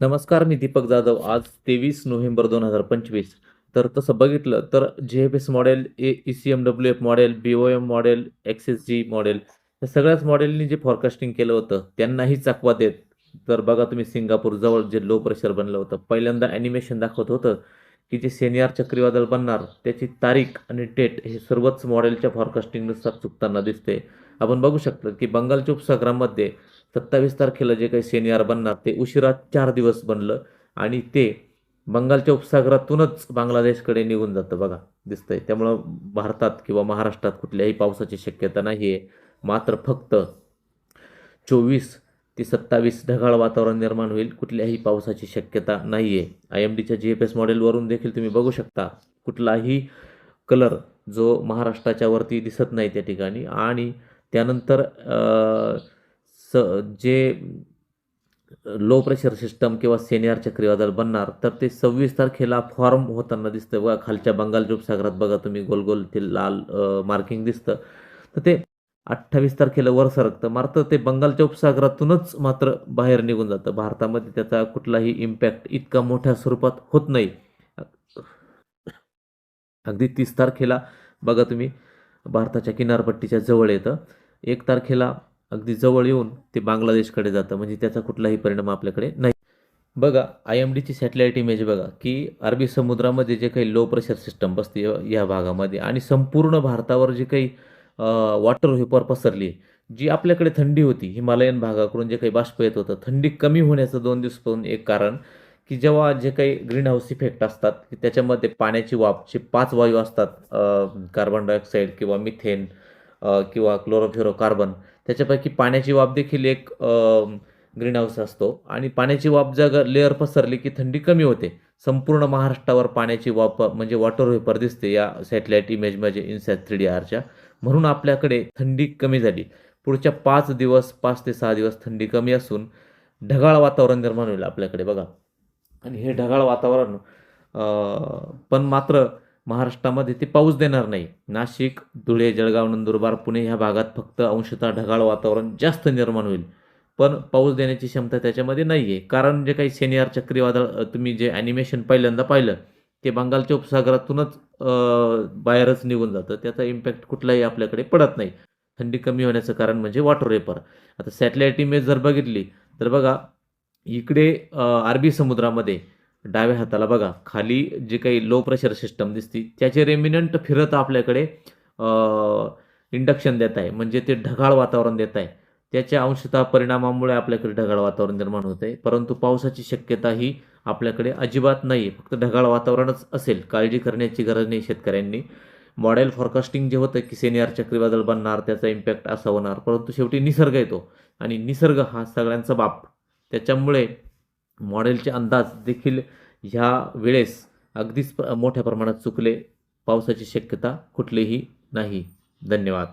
नमस्कार मी दीपक जाधव. आज तेवीस नोव्हेंबर दोन हजार पंचवीस. तर तसं बघितलं तर J F S model A E C M W F model B O M model X S G model या सगळ्याच मॉडेलनी जे फॉरकास्टिंग केलं होतं त्यांनाही चकवा देत. तर बघा तुम्ही सिंगापूरजवळ जे लो प्रेशर बनलं होतं पहिल्यांदा ॲनिमेशन दाखवत होतं की जे सेनियर चक्रीवादळ बनणार त्याची तारीख आणि डेट हे सर्वच मॉडेलच्या फॉरकास्टिंगनुसार चुकताना दिसते. आपण बघू शकतो की बंगालच्या उपसागरामध्ये सत्तावीस तारखेला जे काही सेनियर बनणार ते उशिरा चार दिवस बनलं आणि ते बंगालच्या उपसागरातूनच बांगलादेशकडे निघून जातं बघा दिसतंय. त्यामुळं भारतात किंवा महाराष्ट्रात कुठल्याही पावसाची शक्यता नाही आहे मात्र फक्त चोवीस ते सत्तावीस ढगाळ वातावरण निर्माण होईल कुठल्याही पावसाची शक्यता नाही आहे आय एम डीच्या जी एफ एस मॉडेलवरून देखील तुम्ही बघू शकता कुठलाही कलर जो महाराष्ट्राच्या वरती दिसत नाही त्या ठिकाणी. आणि त्यानंतर स जे लो प्रेशर सिस्टम किंवा सेनियर चक्रीवादळ बनणार तर ते सव्वीस तारखेला फॉर्म होताना दिसतं बघा खालच्या बंगालच्या उपसागरात बघा तुम्ही गोल गोल ते लाल मार्किंग दिसतं. तर ते अठ्ठावीस तारखेला वर सरकतं. मात्र ते बंगालच्या उपसागरातूनच मात्र बाहेर निघून जातं. भारतामध्ये त्याचा कुठलाही इम्पॅक्ट इतका मोठ्या स्वरूपात होत नाही. अगदी तीस तारखेला बघा तुम्ही भारताच्या किनारपट्टीच्या जवळ येतं. एक तारखेला अगदी जवळ येऊन ते बांगलादेशकडे जातं. म्हणजे त्याचा कुठलाही परिणाम आपल्याकडे नाही. बघा आय एम डीची सॅटेलाईट इमेज बघा की अरबी समुद्रामध्ये जे काही लो प्रेशर सिस्टम बसते या- भागामध्ये आणि संपूर्ण भारतावर जे काही वॉटर व्हेपर पसरली जी आपल्याकडे थंडी होती हिमालयन भागाकडून जे काही बाष्प येत होतं थंडी कमी होण्याचं दोन दिवस एक कारण की जेव्हा जे काही ग्रीन हाऊस इफेक्ट असतात की त्याच्यामध्ये पाण्याची वाफ जे पाच वायू असतात कार्बन डायऑक्साईड किंवा मिथेन किंवा क्लोरोफ्युरोकार्बन त्याच्यापैकी पाण्याची वाफ देखील एक ग्रीन हाऊस असतो. आणि पाण्याची वाफ जर लेअर पसरली की थंडी कमी होते. संपूर्ण महाराष्ट्रावर पाण्याची वाफ म्हणजे वॉटर वेपर दिसते या सॅटेलाईट इमेजमध्ये इनसॅट थ्री डी आरच्या म्हणून आपल्याकडे थंडी कमी झाली. पुढच्या पाच दिवस पाच ते सहा दिवस थंडी कमी असून ढगाळ वातावरण निर्माण होईल आपल्याकडे बघा. आणि हे ढगाळ वातावरण पण मात्र महाराष्ट्रामध्ये ते पाऊस देणार नाही. नाशिक धुळे जळगाव नंदुरबार पुणे ह्या भागात फक्त अंशतः ढगाळ वातावरण जास्त निर्माण होईल. पण पाऊस देण्याची क्षमता त्याच्यामध्ये नाही आहे कारण जे काही सेनियर चक्रीवादळ तुम्ही जे ॲनिमेशन पहिल्यांदा पाहिलं ते बंगालच्या उपसागरातूनच बाहेरच निघून जातं. त्याचा इम्पॅक्ट कुठलाही आपल्याकडे पडत नाही. थंडी कमी होण्याचं कारण म्हणजे वॉटर वेपर आता सॅटेलाईट इमेज जर बघितली तर बघा इकडे अरबी समुद्रामध्ये डाव्या हाताला बघा खाली जे काही लो प्रेशर सिस्टम दिसते त्याचे रेमिनंट फिरत आपल्याकडे इंडक्शन देत आहे. म्हणजे ते ढगाळ वातावरण देत आहे. त्याच्या अंशतः परिणामामुळे आपल्याकडे ढगाळ वातावरण निर्माण होत आहे. परंतु पावसाची शक्यता ही आपल्याकडे अजिबात नाही आहे फक्त ढगाळ वातावरणच असेल. काळजी करण्याची गरज नाही शेतकऱ्यांनी. मॉडेल फॉरकास्टिंग जे होतं की सेनियर चक्रीवादळ बनणार त्याचा इम्पॅक्ट असा होणार. परंतु शेवटी निसर्ग येतो. आणि निसर्ग हा सगळ्यांचा बाप. त्याच्यामुळे मॉडेलचे अंदाज देखील ह्या वेळेस अगदीच मोठ्या प्रमाणात चुकले. पावसाची शक्यता कुठलीही नाही. धन्यवाद.